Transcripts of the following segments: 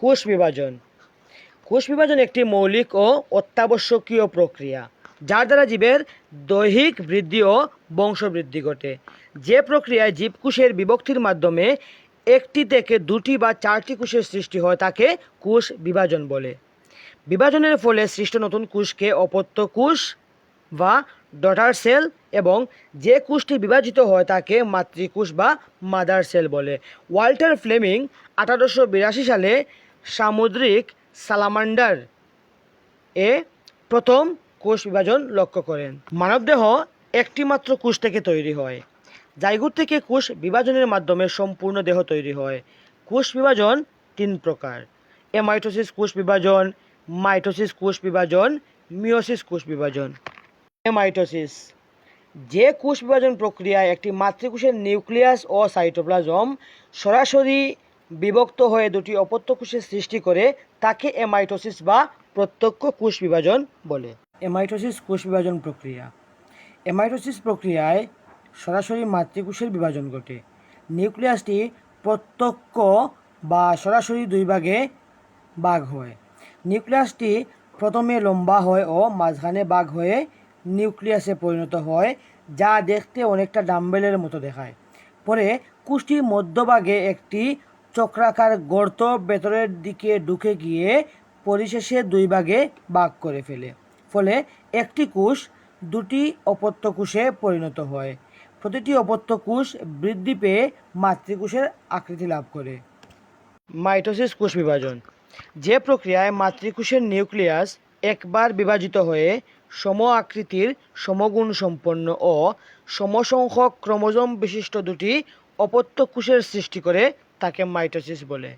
কোষ বিভাজন। কোষ বিভাজন একটি মৌলিক ও অত্যাবশ্যকীয় প্রক্রিয়া, যার দ্বারা জীবের দৈহিক বৃদ্ধি ও বংশবৃদ্ধি ঘটে। যে প্রক্রিয়ায় জীবকোষের বিভক্তির মাধ্যমে একটি থেকে দুটি বা চারটি কোষের সৃষ্টি হয়, তাকে কোষ বিভাজন বলে। বিভাজনের ফলে সৃষ্ট নতুন কোষকে অপত্য কোষ বা ডটার সেল এবং যে কোষটি বিভাজিত হয়, তাকে মাতৃকোষ বা মাদার সেল বলে। ওয়াল্টার ফ্লেমিং আঠারোশো বিরাশি সালে সামুদ্রিক সালামান্ডার। এ প্রথম কোষ বিভাজন লক্ষ্য করেন। মানবদেহ একটি মাত্র কোষ থেকে তৈরি হয়, জাইগোট থেকে কোষ বিভাজনের মাধ্যমে সম্পূর্ণ দেহ তৈরি হয়। কোষ বিভাজন তিন প্রকার। এমাইটোসিস কোষ বিভাজন, মাইটোসিস কোষ বিভাজন মিওসিস কোষ বিভাজন। এমাইটোসিস যে কোষ বিভাজন প্রক্রিয়ায় একটি মাতৃকোষের নিউক্লিয়াস ও সাইটোপ্লাজম সরাসরি বিভক্ত হয়ে দুটি অপত্য কোষের সৃষ্টি করে তাকে এমাইটোসিস বা প্রত্যক্ষ কোষ বিভাজন বলে। এমাইটোসিস কোষ বিভাজন প্রক্রিয়া। এমাইটোসিস প্রক্রিয়ায় সরাসরি মাতৃকোষের বিভাজন ঘটে। নিউক্লিয়াসটি প্রত্যক্ষ বা সরাসরি দুই ভাগে বাঘ হয়। নিউক্লিয়াসটি প্রথমে লম্বা হয় ও মাঝখানে বাঘ হয়ে নিউক্লিয়াসে পরিণত হয়, যা দেখতে অনেকটা ডাম্বেলের মতো দেখায়। পরে কোষটির মধ্যভাগে একটি চক্রাকার গর্ত ভেতরের দিকে ঢুকে গিয়ে পরিশেষে দুই ভাগে ভাগ করে ফেলে। ফলে একটি কোষ দুটি অপত্য কোষে পরিণত হয়। প্রতিটি অপত্য কোষ বৃদ্ধি পেয়ে মাতৃকোষের আকৃতি লাভ করে। মাইটোসিস কোষ বিভাজন। যে প্রক্রিয়ায় মাতৃকোষের নিউক্লিয়াস একবার বিভাজিত হয়ে সম আকৃতির সমগুণ সম্পন্ন ও সমসংখ্যক ক্রোমোজোম বিশিষ্ট দুটি অপত্য কোষের সৃষ্টি করে তাকে মাইটোসিস বলে।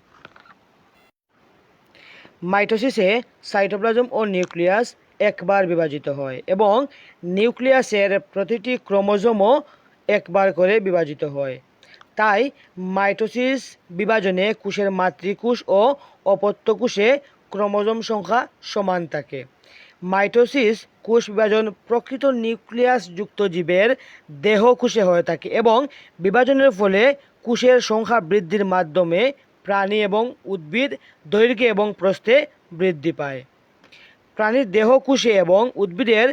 মাইটোসিসে সাইটোপ্লাজম ও নিউক্লিয়াস একবার বিভাজিত হয় এবং নিউক্লিয়াসের প্রতিটি ক্রোমোজোমও একবার করে বিভাজিত হয়। তাই মাইটোসিস বিভাজনে কোষের মাতৃকোষ ও অপত্য কোষে ক্রোমোজোম সংখ্যা সমান থাকে। মাইটোসিস কোষ বিভাজন প্রকৃত নিউক্লিয়াসযুক্ত জীবের দেহ কোষে হয়ে থাকে এবং বিভাজনের ফলে কোষের সংখ্যা বৃদ্ধির মাধ্যমে প্রাণী এবং উদ্ভিদ দৈর্ঘ্যে এবং প্রস্থে বৃদ্ধি পায়। প্রাণীর দেহ কোষে এবং উদ্ভিদের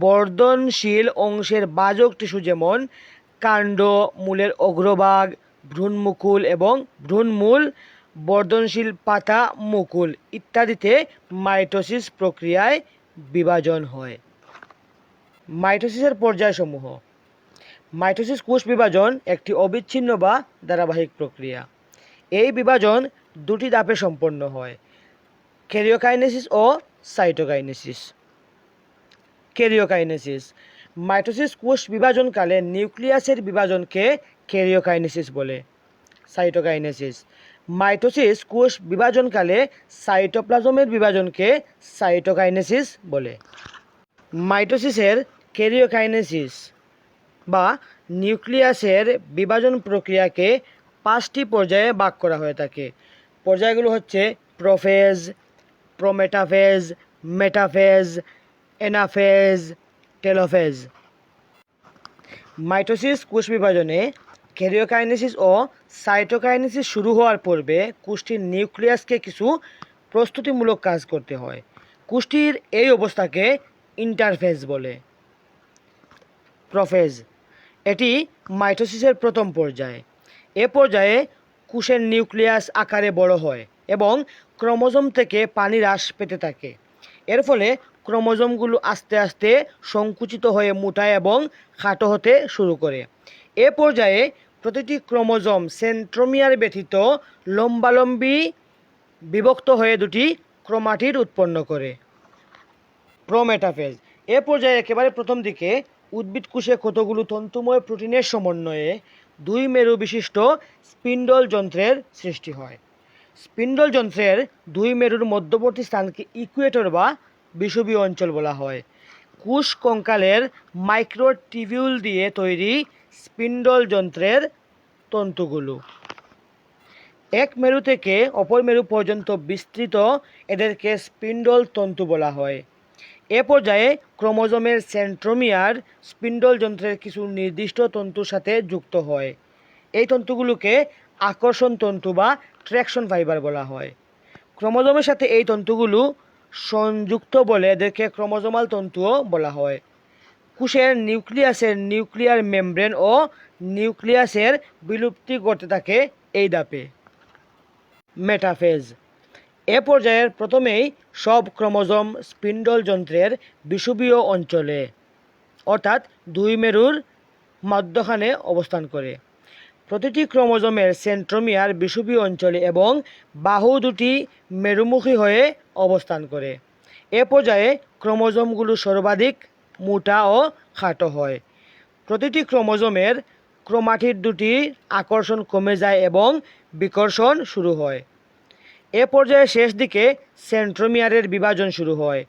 বর্ধনশীল অংশের বাজক টিস্যু যেমন কাণ্ড, মূলের অগ্রভাগ, ভ্রূণমুকুল এবং ভ্রূণমূল, বর্ধনশীল পাতা, মুকুল ইত্যাদিতে মাইটোসিস প্রক্রিয়ায় বিভাজন হয়। মাইটোসিসের পর্যায়সমূহ। মাইটোসিস কোষ বিভাজন একটি অবিচ্ছিন্ন বা ধারাবাহিক প্রক্রিয়া। এই বিভাজন দুটি ধাপে সম্পন্ন হয় ক্যারিওকাইনেসিস ও সাইটোকাইনেসিস। ক্যারিওকাইনেসিস মাইটোসিস কোষ বিভাজনকালে নিউক্লিয়াসের বিভাজনকে ক্যারিওকাইনেসিস বলে। সাইটোকাইনেসিস। মাইটোসিস কোষ বিভাজনকালে সাইটোপ্লাজমের বিভাজনকে সাইটোকাইনেসিস বলে। মাইটোসিসের ক্যারিওকাইনেসিস বা নিউক্লিয়াসের বিভাজন প্রক্রিয়াকে পাঁচটি পর্যায়ে ভাগ করা হয়ে থাকে। পর্যায়গুলো হচ্ছে prophase, prometaphase, metaphase, anaphase, telophase. Mitosis কোষ বিভাজনে ক্যারিওকাইনেসিস ও সাইটোকাইনেসিস শুরু হওয়ার পূর্বে কোষটির নিউক্লিয়াসকে কিছু প্রস্তুতিমূলক কাজ করতে হয়। কোষটির এই অবস্থাকে ইন্টারফেজ বলে। প্রোফেজ, এটি মাইটোসিসের প্রথম পর্যায়। এ পর্যায়ে কোষের নিউক্লিয়াস আকারে বড় হয় এবং ক্রোমোজোম থেকে পানি হ্রাস পেতে থাকে। এর ফলে ক্রোমোজোমগুলো আস্তে আস্তে সংকুচিত হয়ে মোটা এবং খাটো হতে শুরু করে। এ পর্যায়ে প্রতিটি ক্রোমোজোম সেন্ট্রোমিয়ার ব্যতীত লম্বালম্বি বিভক্ত হয়ে দুটি ক্রোমাটিড উৎপন্ন করে। প্রোমেটাফেজ। এ পর্যায়ে একেবারে প্রথম দিকে উদ্ভিদ কোষে কতগুলো তন্তুময় প্রোটিনের সমন্বয়ে দুই মেরু বিশিষ্ট স্পিন্ডল যন্ত্রের সৃষ্টি হয়। স্পিন্ডল যন্ত্রের দুই মেরুর মধ্যবর্তী স্থানকে ইকুয়েটর বা বিষুবীয় অঞ্চল বলা হয়। কোষ কঙ্কালের মাইক্রোটিবিউল দিয়ে তৈরি স্পিন্ডল যন্ত্রের তন্তুগুলো। এক মেরু থেকে অপর মেরু পর্যন্ত বিস্তৃত এদেরকে স্পিন্ডল তন্তু বলা হয়। এ পর্যায়ে ক্রোমোজোমের সেন্ট্রোমিয়ার স্পিন্ডল যন্ত্রের কিছু নির্দিষ্ট তন্তুর সাথে যুক্ত হয়। এই তন্তুগুলোকে আকর্ষণ তন্তু বা ট্র্যাকশন ফাইবার বলা হয়। ক্রোমোজোমের সাথে এই তন্তুগুলো সংযুক্ত বলে এদেরকে ক্রোমোজোমাল তন্তুও বলা হয়। কোষের নিউক্লিয়াসের নিউক্লিয়ার মেমব্রেন ও নিউক্লিয়াসের বিলুপ্তি ঘটতে থাকে এই ধাপে। মেটাফেজ। এ পর্যায়ের প্রথমেই সব ক্রোমোজোম স্পিন্ডল যন্ত্রের বিষুবীয় অঞ্চলে, অর্থাৎ দুই মেরুর মধ্যখানে অবস্থান করে। প্রতিটি ক্রোমোজোমের সেন্ট্রোমিয়ার বিষুবীয় অঞ্চলে এবং বাহু দুটি মেরুমুখী হয়ে অবস্থান করে। এ পর্যায়ে ক্রোমোজোমগুলো সর্বাধিক মোটা ও খাটো হয়। প্রতিটি ক্রোমোজোমের ক্রোমাটিড দুটি আকর্ষণ কমে যায় এবং বিকর্ষণ শুরু হয়। এ পর্যায়ে শেষ দিকে সেন্ট্রোমিয়ারের বিভাজন শুরু হয়।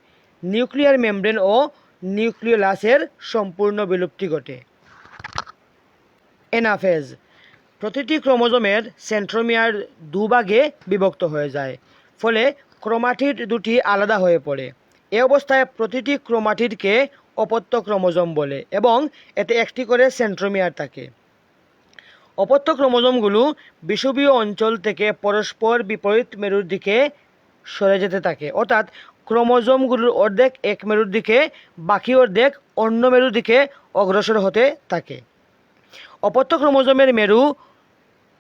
নিউক্লিয়ার মেমব্রেন ও নিউক্লিওলাসের সম্পূর্ণ বিলুপ্তি ঘটে। এনাফেজ। প্রতিটি ক্রোমোজোমের সেন্ট্রোমিয়ার দুভাগে বিভক্ত হয়ে যায়, ফলে ক্রোমাটিড দুটি আলাদা হয়ে পড়ে। এ অবস্থায় প্রতিটি ক্রোমাটিডকে অপত্য ক্রোমোজোম বলে এবং এতে একটি করে সেন্ট্রোমিয়ার থাকে। অপত্য ক্রোমোজোমগুলো বিষুবীয় অঞ্চল থেকে পরস্পর বিপরীত মেরুর দিকে সরে যেতে থাকে। অর্থাৎ ক্রোমোজোমগুলোর অর্ধেক এক মেরুর দিকে, বাকি অর্ধেক অন্য মেরুর দিকে অগ্রসর হতে থাকে। অপত্য ক্রোমোজোমের মেরু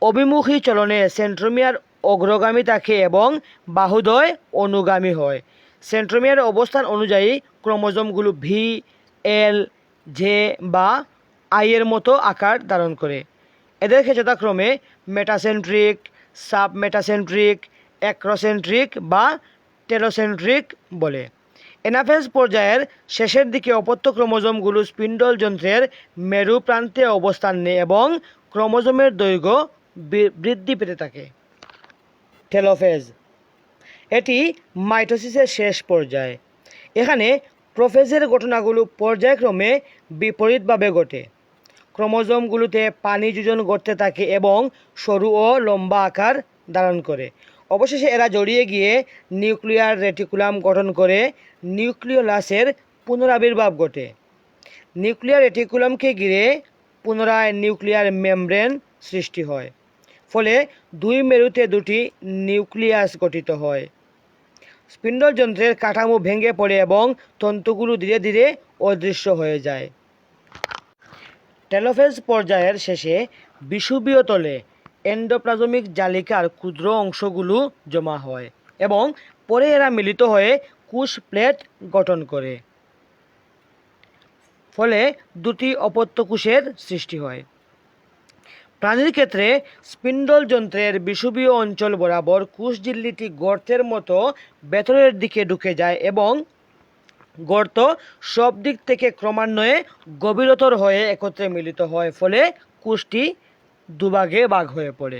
অভিমুখী চলনে সেন্ট্রোমিয়ার অগ্রগামী থাকে এবং বাহুদয় অনুগামী হয়। সেন্ট্রোমিয়ার অবস্থান অনুযায়ী ক্রোমোজোমগুলো ভি এল জে বা আই এর মতো আকার ধারণ করে। এদেরকে যথাক্রমে মেটাসেন্ট্রিক সাবমেটাসেন্ট্রিক অ্যাক্রোসেন্ট্রিক বা টেলোসেন্ট্রিক বলে। এনাফেজ পর্যায়ের শেষের দিকে অপত্য ক্রোমোজোমগুলো স্পিন্ডল যন্ত্রের মেরু প্রান্তে অবস্থান নেয় এবং ক্রোমোজোমের দৈর্ঘ্য বৃদ্ধি পেতে থাকে। টেলোফেজ এটি মাইটোসিসের শেষ পর্যায়ে। এখানে প্রোফেজের ঘটনাগুলো পর্যায়ক্রমে বিপরীতভাবে ঘটে। ক্রোমোজোমগুলোতে পানি যোজন ঘটতে থাকে এবং সরু ও লম্বা আকার ধারণ করে। অবশেষে এরা জড়িয়ে গিয়ে নিউক্লিয়ার রেটিকুলাম গঠন করে নিউক্লিওলাসের পুনরাবির্ভাব ঘটে। নিউক্লিয়ার রেটিকুলামকে ঘিরে পুনরায় নিউক্লিয়ার মেমব্রেন সৃষ্টি হয়, ফলে দুই মেরুতে দুটি নিউক্লিয়াস গঠিত হয়। স্পিন্ডল যন্ত্রের কাঠামো ভেঙে পড়ে এবং তন্তুগুলো ধীরে ধীরে অদৃশ্য হয়ে যায়। টেলোফেজ পর্যায়ের শেষে বিষুবীয় তলে এন্ডোপ্লাজমিক জালিকার ক্ষুদ্র অংশগুলো জমা হয় এবং পরে এরা মিলিত হয়ে কুশ প্লেট গঠন করে। ফলে দুটি অপত্য কোষের সৃষ্টি হয়। প্রাণীর ক্ষেত্রে স্পিন্ডল যন্ত্রের বিষুবীয় অঞ্চল বরাবর কুশ ঝিল্লিটি গর্তের মতো ভেতরের দিকে ঢুকে যায় এবং গর্ত সব দিক থেকে ক্রমান্বয়ে গভীরতর হয়ে একত্রে মিলিত হয়, ফলে কুশটি দুভাগে বাঘ হয়ে পড়ে।